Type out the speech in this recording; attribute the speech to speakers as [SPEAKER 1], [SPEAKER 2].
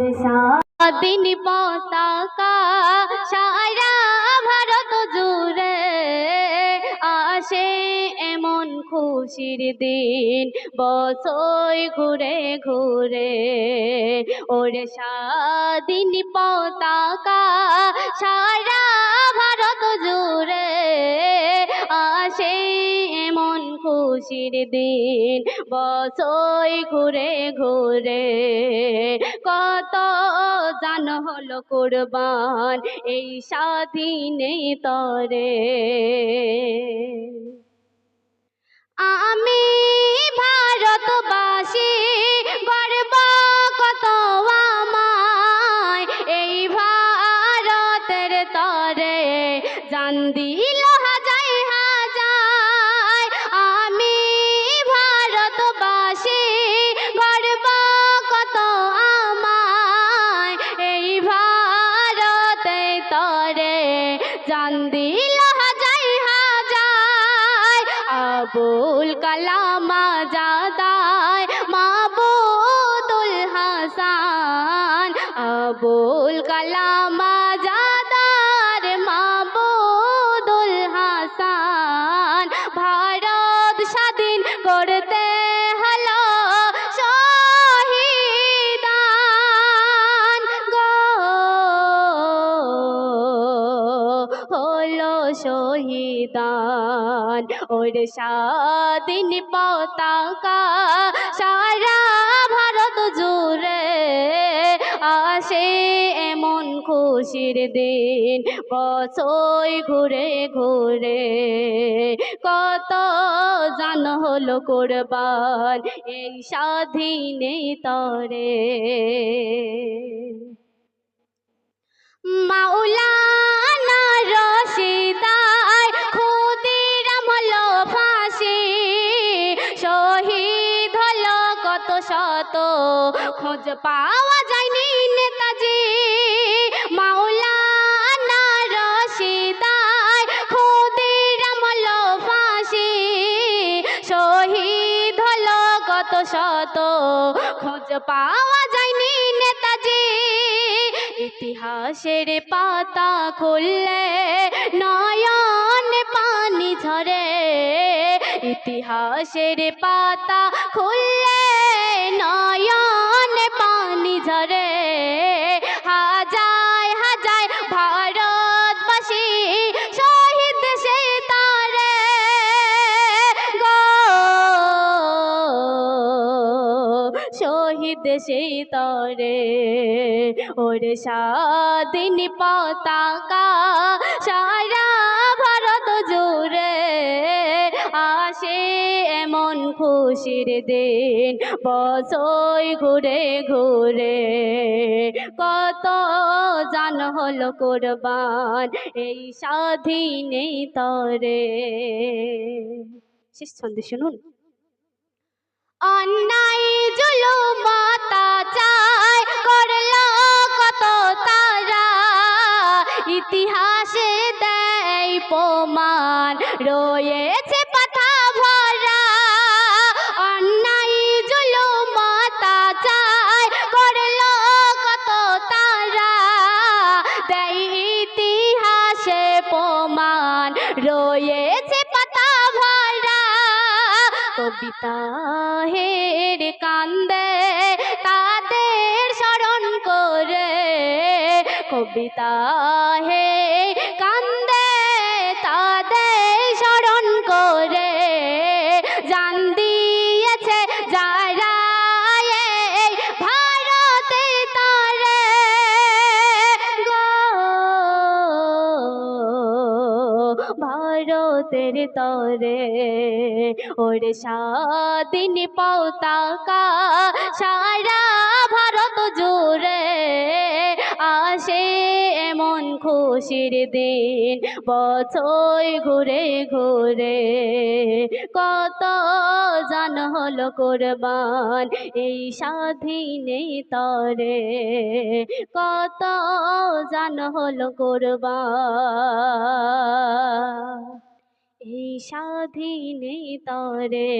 [SPEAKER 1] স্বাধীন পতাকা সারা ভারত জুড়ে আসে এমন খুশির দিন। বছর ঘুরে ঘুরে ওরে স্বাধীন পতাকা খুশির দিন, বছর ঘুরে ঘুরে। কত জান হলো কোরবান এই স্বাধীনে তরে। আমি ভারতবাসী, গর্ব কত আমায়, এই ভারতের তরে। জান দিল জান দিল হাজাই হাজার আবুল কালাম আজাদায় মাবুদুল হাসান আবুল কালাম শহীদান। ওর স্বাধীন পতাকা সারা ভারত জুড়ে আসে এমন খুশির দিন। বছর ঘুরে ঘুরে কত জান হলো কোরবান এই স্বাধীনে তরে। শত খোঁজ পাওয়া যায়নি নেতাজি। মাওলানা রশিদায় ক্ষুদিরাম হলো ফাঁসি। শহীদ হলো কত শত খোঁজ পাওয়া যায়নি নেতাজি। ইতিহাসের পাতা খুললে নয়ন পানি ঝরে। ইতিহাসের পাতা খুললে নয়ন পানি ঝরে। হাজার হাজার ভারতবাসী শহীদ সে তারে। গো, শহীদ সেই তরে। ওরে স্বাধীন পতাকা সারা খুশির দিন বছর ঘুরে ঘুরে। কত জান হল কোরবান, এই স্বাধীনে তরে। শেষ ছন্দে শুনুন। অন্যায় জুলুম চায় করল কত তারা, ইতিহাসে দেয় প্রমাণ রয়েছে রয়েছে পাতা ভরা। কবিতা হের কান্দে তাদের স্মরণ করে। কবিতা হে কান্দে ভারতের তরে। ওরে স্বাধীন পতাকা সারা খুশির দিন, বছর ঘুরে ঘুরে। কত জান হলো কোরবান এই স্বাধীনে তরে। কত জান হলো কোরবান এই স্বাধীনে তরে।